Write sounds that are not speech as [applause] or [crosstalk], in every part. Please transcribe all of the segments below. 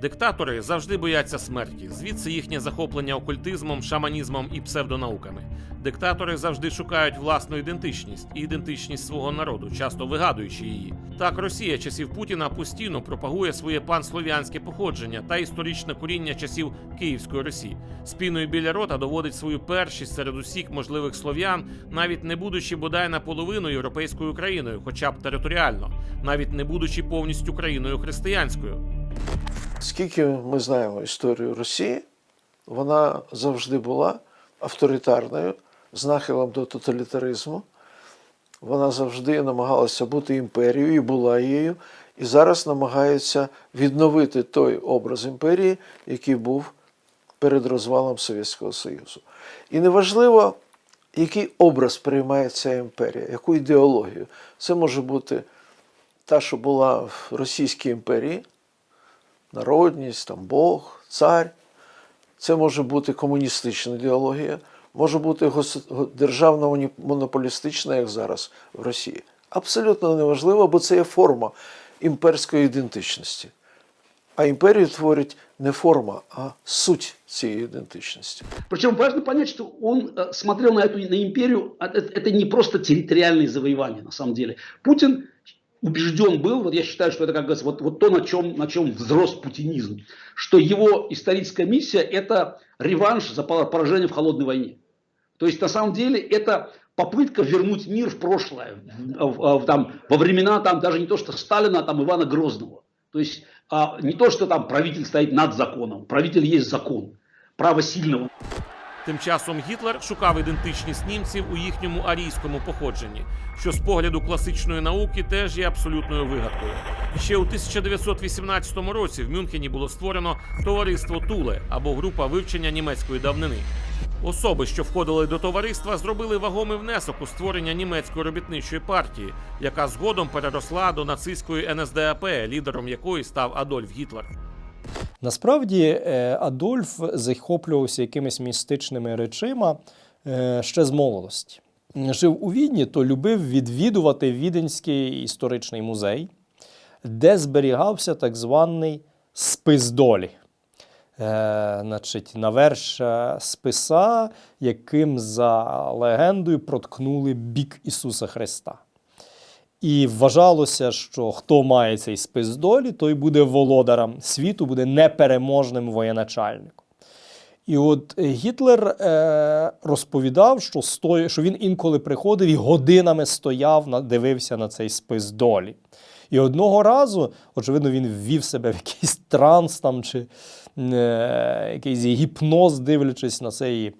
Диктатори завжди бояться смерті, звідси їхнє захоплення окультизмом, шаманізмом і псевдонауками. Диктатори завжди шукають власну ідентичність і ідентичність свого народу, часто вигадуючи її. Так, Росія часів Путіна постійно пропагує своє панслов'янське походження та історичне коріння часів Київської Росії. Спіною біля рота доводить свою першість серед усіх можливих слов'ян, навіть не будучи бодай наполовину європейською країною, хоча б територіально, навіть не будучи повністю країною християнською. Скільки ми знаємо історію Росії, вона завжди була авторитарною, з нахилом до тоталітаризму. Вона завжди намагалася бути імперією і була її, і зараз намагається відновити той образ імперії, який був перед розвалом Совєтського Союзу. І неважливо, який образ приймає ця імперія, яку ідеологію. Це може бути та, що була в Російській імперії, народність, там Бог, цар. Це може бути комуністична ідеологія, може бути гос- го- державна моні- монополістична, як зараз в Росії. Абсолютно неважливо, бо це є форма імперської ідентичності. А імперію творить не форма, а суть цієї ідентичності. Причем важно понять, что он э, смотрел на эту на империю, а это, это не просто территориальные завоевания на самом деле. Путин Убежден был, вот я считаю, что это как раз вот, вот то, на чем, на чем взрос путинизм, что его историческая миссия – это реванш за пора- поражение в холодной войне. То есть на самом деле это попытка вернуть мир в прошлое, в- в- там, во времена там, даже не то что Сталина, а там Ивана Грозного. То есть а, не то, что там правитель стоит над законом, правитель есть закон, право сильного Тим часом Гітлер шукав ідентичність німців у їхньому арійському походженні, що з погляду класичної науки теж є абсолютною вигадкою. Ще у 1918 році в Мюнхені було створено товариство Туле або група вивчення німецької давнини. Особи, що входили до товариства, зробили вагомий внесок у створення німецької робітничої партії, яка згодом переросла до нацистської НСДАП, лідером якої став Адольф Гітлер. Насправді е, Адольф захоплювався якимись містичними речима е, ще з молодості. Жив у Відні, то любив відвідувати Віденський історичний музей, де зберігався так званий спис долі. Е, значить, наверша списа, яким за легендою проткнули бік Ісуса Христа. І вважалося, що хто має цей спис долі, той буде володарем світу, буде непереможним воєначальником. І от Гітлер е, розповідав, що, сто... що він інколи приходив і годинами стояв, дивився на цей спис долі. І одного разу, очевидно, він ввів себе в якийсь транс там, чи е, якийсь гіпноз, дивлячись на цей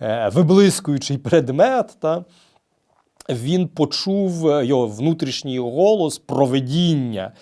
е, виблискуючий предмет. Та? Він почув е, його внутрішній голос проведіння,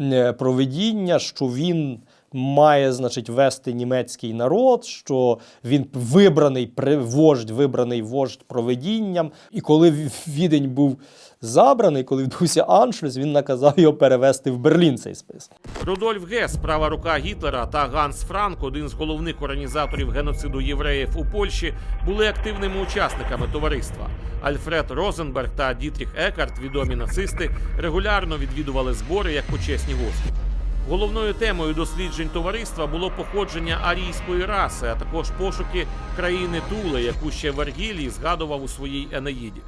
Е, проведіння, що він має, значить, вести німецький народ, що він вибраний вождь, вибраний вождь проведінням. І коли Відень був забраний, коли відбувся Аншлюс, він наказав його перевести в Берлін цей спис. Рудольф Гес, права рука Гітлера, та Ганс Франк, один з головних організаторів геноциду євреїв у Польщі, були активними учасниками товариства. Альфред Розенберг та Дітріх Екарт, відомі нацисти, регулярно відвідували збори як почесні гості. Головною темою досліджень товариства було походження арійської раси, а також пошуки країни Туле, яку ще Вергілій згадував у своїй Енеїді.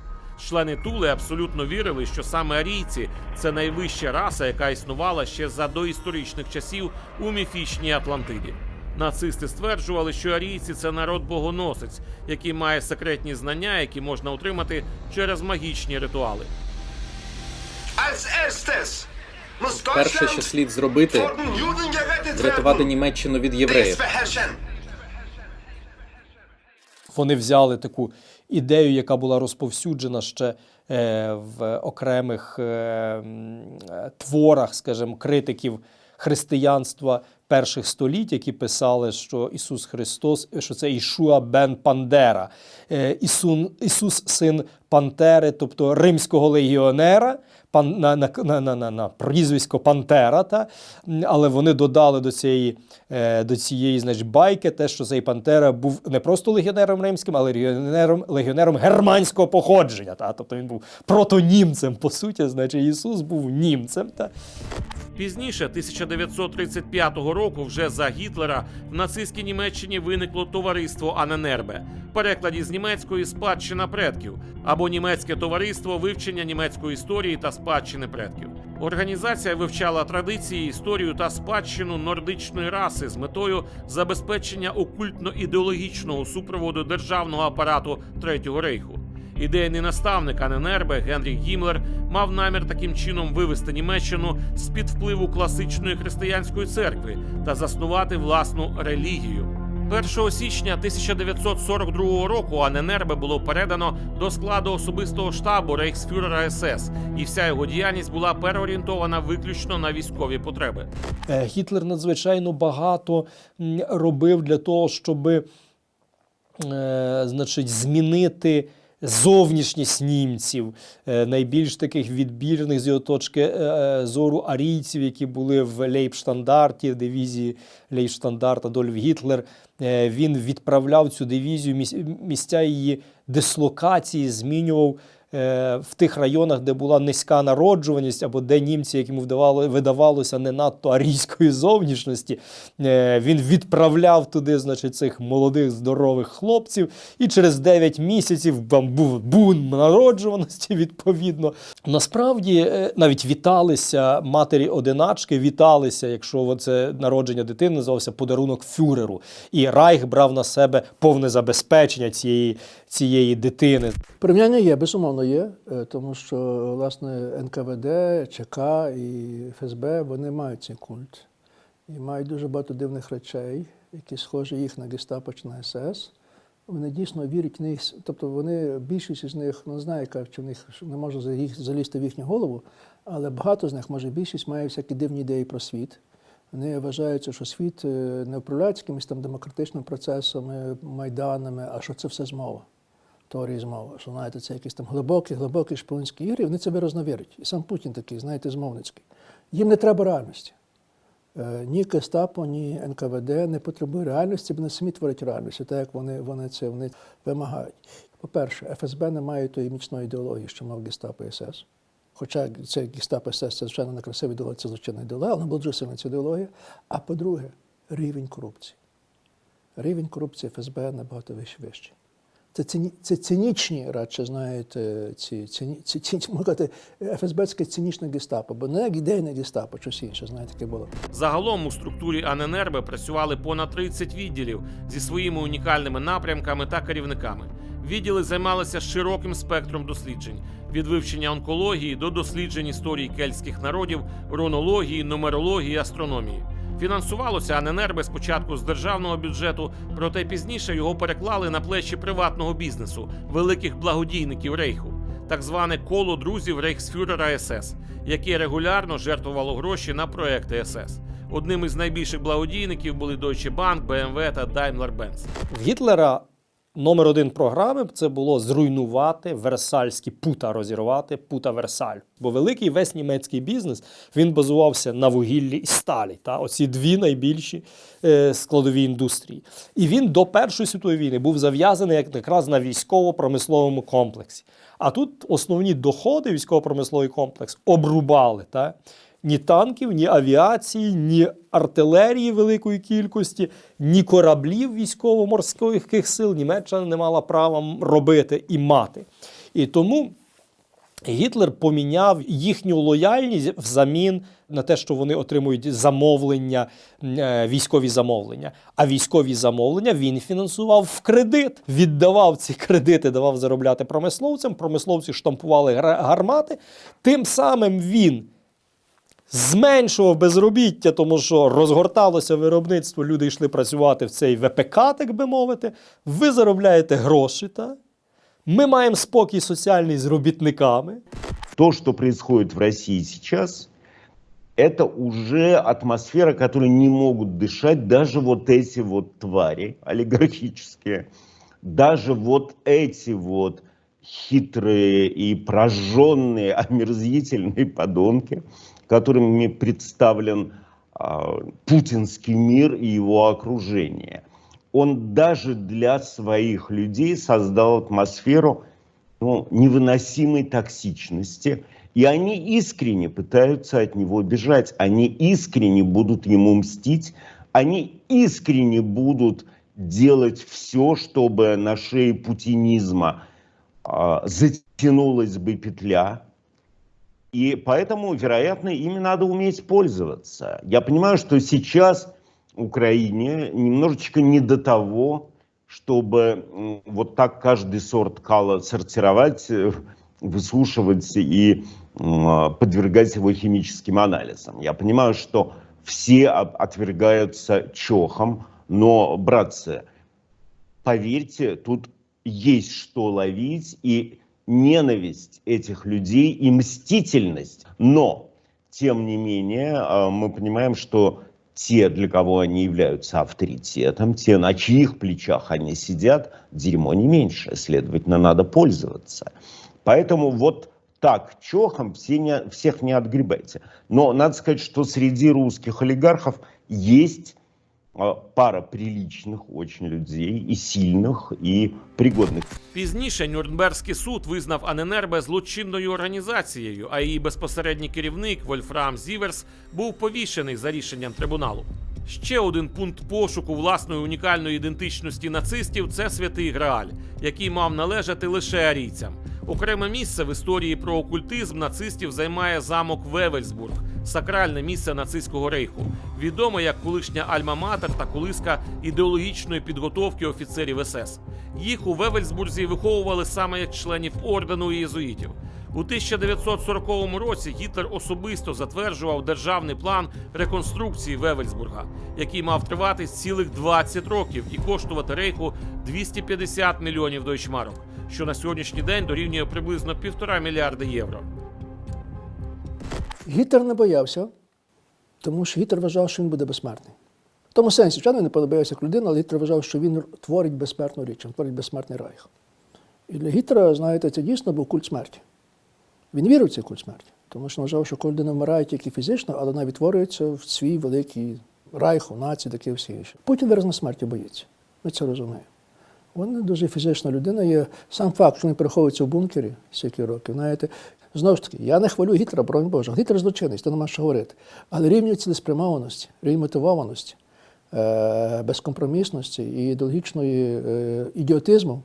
Члени Тули абсолютно вірили, що саме арійці це найвища раса, яка існувала ще за доісторичних часів у міфічній Атлантиді. Нацисти стверджували, що арійці це народ богоносець, який має секретні знання, які можна отримати через магічні ритуали. Als erstes Перше, що слід зробити, врятувати. Німеччину від євреїв. Вони взяли таку ідею, яка була розповсюджена ще е, в окремих е, е, творах, скажімо, критиків християнства перших століть, які писали, що Ісус Христос, що це Ішуа бен Пандера, е, Ісун, Ісус син Пантери, тобто римського легіонера, пан, на, на, на, на, на, прізвисько Пантера, та? Але вони додали до цієї, е, до цієї значить, байки те, що цей Пантера був не просто легіонером римським, але легіонером, легіонером германського походження. Та? Тобто він був протонімцем, по суті, значить Ісус був німцем. Та? Пізніше, 1935 року, вже за Гітлера в нацистській Німеччині виникло товариство Аненербе, перекладі з німецької спадщина предків або німецьке товариство вивчення німецької історії та спадщини предків. Організація вивчала традиції, історію та спадщину нордичної раси з метою забезпечення окультно-ідеологічного супроводу державного апарату Третього рейху. Ідейний наставник Аненербе Генріх Гімлер мав намір таким чином вивести Німеччину з під впливу класичної християнської церкви та заснувати власну релігію. 1 січня 1942 року Аненербе було передано до складу особистого штабу рейхсфюрера СС, і вся його діяльність була переорієнтована виключно на військові потреби. Е, Гітлер надзвичайно багато робив для того, щоб е, значить, змінити зовнішність німців, е, найбільш таких відбірних з його точки е, зору арійців, які були в Лейпштандарті, в дивізії Лейпштандарт Адольф Гітлер. Е, Він відправляв цю дивізію, місця її дислокації, змінював е, в тих районах, де була низька народжуваність, або де німці, яким вдавало, видавалося не надто арійської зовнішності, е, він відправляв туди, значить, цих молодих здорових хлопців, і через 9 місяців був бун народжуваності, відповідно. Насправді е, навіть віталися матері одиначки, віталися, якщо це народження дитини називався подарунок фюреру. І Райх брав на себе повне забезпечення цієї, цієї дитини. Порівняння є, безумовно є, е, тому що власне НКВД, ЧК і ФСБ вони мають цей культ і мають дуже багато дивних речей, які схожі їх на гестапо чи на СС. Вони дійсно вірять в них, тобто вони більшість з них ну, не знаю, яка чи в них не їх залізти в їхню голову, але багато з них, може більшість, має всякі дивні ідеї про світ. Вони вважаються, що світ е, не управляється якимись там демократичними процесами, майданами, а що це все змова теорії змови, що знаєте, це якісь там глибокі, глибокі шпигунські ігри, вони це виразно вірять. І сам Путін такий, знаєте, змовницький. Їм не треба реальності. Е, Ні Кестапо, ні НКВД не потребує реальності, бо вони самі творять реальність, так як вони, вони це вони вимагають. По-перше, ФСБ не має тої міцної ідеології, що мав Гестапо і СС. Хоча це Гестапо СС, це звичайно не красива ідеологія, це злочинна ідеологія, але вона була дуже сильна ця ідеологія. А по-друге, рівень корупції. Рівень корупції ФСБ набагато вищий. Це, ціні, це цинічні, радше знаєте, ці, ціні, ці, ці, можна сказати, ФСБське цинічне гестапо, бо не як ідейне гестапо, щось інше, знаєте, таке було. Загалом у структурі Аненербе працювали понад 30 відділів зі своїми унікальними напрямками та керівниками. Відділи займалися широким спектром досліджень від вивчення онкології до досліджень історії кельтських народів, ронології, нумерології, астрономії. Фінансувалося Аненербе спочатку з державного бюджету, проте пізніше його переклали на плечі приватного бізнесу, великих благодійників рейху, так зване коло друзів рейхсфюрера СС, яке регулярно жертвувало гроші на проекти СС. Одним із найбільших благодійників були Deutsche Bank, BMW та Daimler-Benz. В Гітлера номер один програми це було зруйнувати версальські пута, розірвати пута Версаль. Бо великий весь німецький бізнес він базувався на вугіллі і сталі. Та? Оці дві найбільші е, складові індустрії. І він до Першої світової війни був зав'язаний як якраз на військово-промисловому комплексі. А тут основні доходи військово-промисловий комплекс обрубали. Та? Ні танків, ні авіації, ні артилерії великої кількості, ні кораблів військово-морських сил Німеччина не мала права робити і мати. І тому Гітлер поміняв їхню лояльність взамін на те, що вони отримують замовлення, е, військові замовлення. А військові замовлення він фінансував в кредит, віддавав ці кредити, давав заробляти промисловцям. Промисловці штампували гармати. Тим самим він зменшував безробіття, тому що розгорталося виробництво, люди йшли працювати в цей ВПК, так би мовити. Ви заробляєте гроші, та? ми маємо спокій соціальний з робітниками. То, что происходит в России сейчас, это уже атмосфера, которой не могут дышать даже вот эти вот твари олигархические, даже вот эти вот хитрые и прожженные, омерзительные [laughs] подонки, которыми представлен а, путинский мир и его окружение. Он даже для своих людей создал атмосферу ну, невыносимой токсичности И они искренне пытаются от него бежать, они искренне будут ему мстить, они искренне будут делать все, чтобы на шее путинизма а, затянулась бы петля. И поэтому, вероятно, ими надо уметь пользоваться. Я понимаю, что сейчас Украине немножечко не до того, чтобы вот так каждый сорт кала сортировать, э, выслушивать и м, подвергать его химическим анализам. Я понимаю, что все отвергаются чохом, но, братцы, поверьте, тут есть что ловить, и ненависть этих людей, и мстительность. Но, тем не менее, э, мы понимаем, что те, для кого они являются авторитетом, те, на чьих плечах они сидят, дерьмо не меньше, следовательно, надо пользоваться. Поэтому вот так, чохом все не, всех не отгребайте. Но надо сказать, что среди русских олигархов есть пара приличных очень людей, и сильных, и пригодных. Пізніше Нюрнберзький суд визнав Аненербе злочинною організацією, а її безпосередній керівник Вольфрам Зіверс був повішений за рішенням трибуналу. Ще один пункт пошуку власної унікальної ідентичності нацистів це святий Грааль, який мав належати лише арійцям. Окреме місце в історії про окультизм нацистів займає замок Вевельсбург, сакральне місце нацистського рейху, відоме як колишня Альма-Матер та колиска ідеологічної підготовки офіцерів СС. Їх у Вевельсбурзі виховували саме як членів ордену і єзуїтів. У 1940 році Гітлер особисто затверджував державний план реконструкції Вевельсбурга, який мав тривати цілих 20 років і коштувати рейху 250 мільйонів дойчмарок, що на сьогоднішній день дорівнює приблизно півтора мільярда євро. Гітлер не боявся, тому що Гітлер вважав, що він буде безсмертний. В тому сенсі, звичайно, не подобається як людина, але Гітлер вважав, що він творить безсмертну річ, він творить безсмертний райх. І для Гітлера, знаєте, це дійсно був культ смерті. Він вірив в цей культ смерті, тому що вважав, що кожен людина вмирає тільки фізично, але вона відтворюється в свій великий райх, у нації, таке всі інше. Путін виразно смерті боїться. Ми це розуміємо. Не дуже фізична людина. Є сам факт, що він переховується в бункері стільки років. Знаєте, знову ж таки, я не хвалю Гітлера, бронь Боже. Гітлер злочинець, то нема що говорити. Але рівень цілеспрямованості, рівень мотивованості, е- безкомпромісності і ідеологічної е- ідіотизму,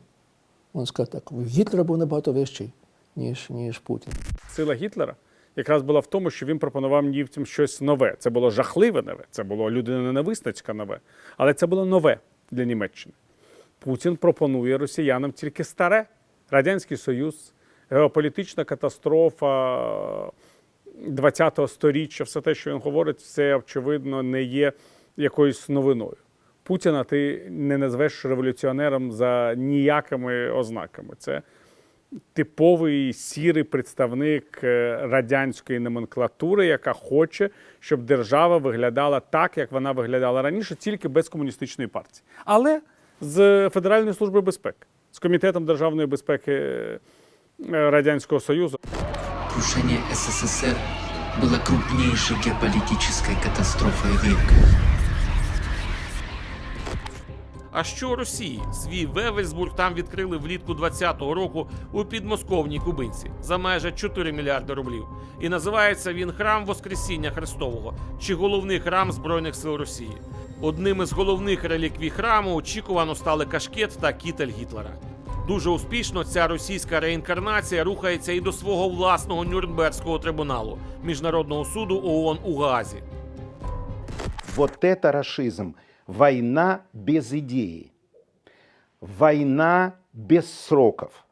можна сказати так, Гітлера був набагато вищий, ніж, ніж Путін. сила Гітлера якраз була в тому, що він пропонував німцям щось нове. Це було жахливе нове, це було людиноненависницьке нове, але це було нове для Німеччини. Путін пропонує росіянам тільки старе Радянський Союз, геополітична катастрофа ХХ століття, все те, що він говорить, це очевидно не є якоюсь новиною. Путіна ти не назвеш революціонером за ніякими ознаками. Це типовий сірий представник е, радянської номенклатури, яка хоче, щоб держава виглядала так, як вона виглядала раніше, тільки без комуністичної партії. Але з Федеральної служби безпеки, з комітетом державної безпеки е, Радянського Союзу. Крушение СССР было крупнейшей геополитической катастрофой века. А що Росії? Свій Вевельсбург там відкрили влітку 20-го року у підмосковній Кубинці за майже 4 мільярди рублів. І називається він Храм Воскресіння Христового чи головний храм Збройних сил Росії. Одним із головних реліквій храму очікувано стали кашкет та кітель Гітлера. Дуже успішно ця російська реінкарнація рухається і до свого власного Нюрнберзького трибуналу міжнародного суду ООН у Гаазі. Вот это рашизм. Война без идеи. Война без сроков.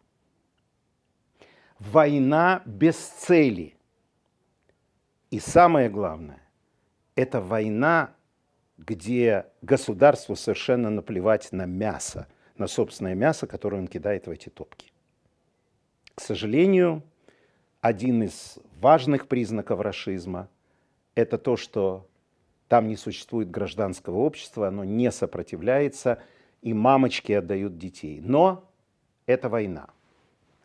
Война без цели. И самое главное, это война, где государству совершенно наплевать на мясо, на собственное мясо, которое он кидает в эти топки. К сожалению, один из важных признаков рашизма – это то, что там не существует гражданского общества, оно не сопротивляется, и мамочки отдают детей. Но это война.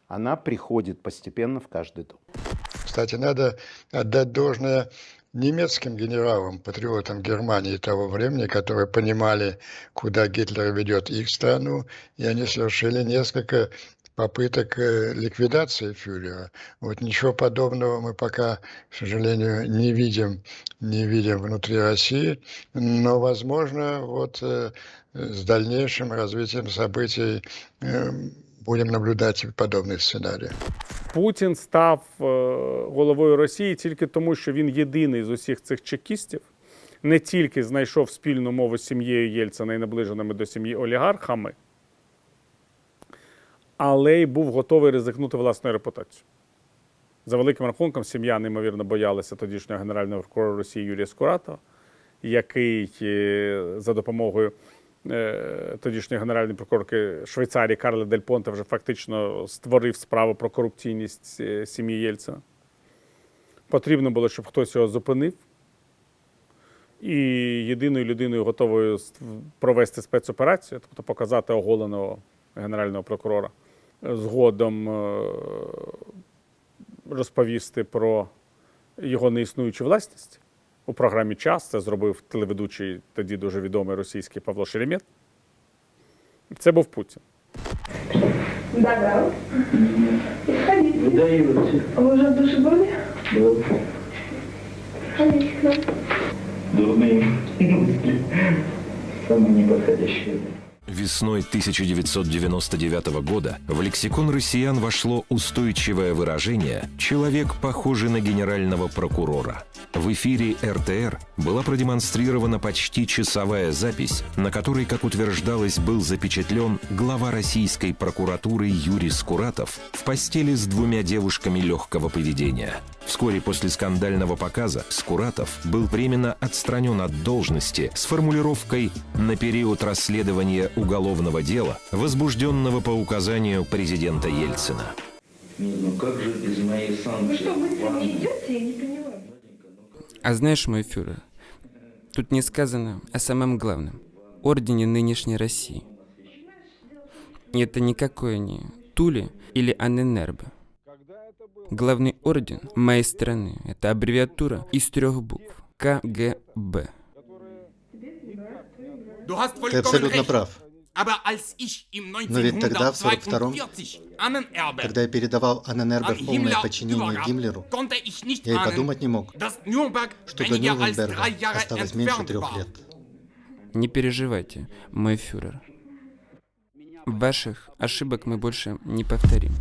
Она приходит постепенно в каждый дом. Кстати, надо отдать должное немецким генералам, патриотам Германии того времени, которые понимали, куда Гитлер ведет их страну, и они совершили несколько попыток э, ликвидации фюрера. Вот ничего подобного мы пока, к сожалению, не видим, не видим внутри России, но, возможно, вот э, с дальнейшим развитием событий э, будем наблюдать подобный сценарий. Путін став е, головою Росії тільки тому, що він єдиний з усіх цих чекістів, не тільки знайшов спільну мову з сім'єю Єльцина і наближеними до сім'ї олігархами, але й був готовий ризикнути власною репутацією. За великим рахунком, сім'я неймовірно боялася тодішнього генерального прокурора Росії Юрія Скуратова, який е, за допомогою е, тодішньої генеральної прокурорки Швейцарії Карли Дель Понте вже фактично створив справу про корупційність е, сім'ї Єльцина. Потрібно було, щоб хтось його зупинив. І єдиною людиною готовою провести спецоперацію, тобто показати оголеного генерального прокурора, згодом е, розповісти про його неіснуючу власність. У програмі Час це зробив телеведучий тоді дуже відомий російський Павло Шеремет. Це був Путін. Исходите. Вы уже в душе были? Да. Ходите к нам. Весной 1999 года в лексикон россиян вошло устойчивое выражение «человек, похожий на генерального прокурора». В эфире РТР была продемонстрирована почти часовая запись, на которой, как утверждалось, был запечатлен глава российской прокуратуры Юрий Скуратов в постели с двумя девушками легкого поведения. Вскоре после скандального показа Скуратов был временно отстранен от должности с формулировкой «на период расследования уголовного дела, возбужденного по указанию президента Ельцина». Ну как же без моей Вы санкции? что, быстро не идете? Я не поняла. А знаешь, мой фюрер, тут не сказано о самом главном – ордене нынешней России. И это никакое не Тули или Анненербе. Главный орден моей страны – это аббревиатура из трех букв – КГБ. Ты абсолютно прав. Но ведь тогда, в 1942, когда я передавал Анненербер полное подчинение Гиммлеру, я и подумать не мог, что до Нюрнберга осталось меньше трех лет. Не переживайте, мой фюрер. Ваших ошибок мы больше не повторим.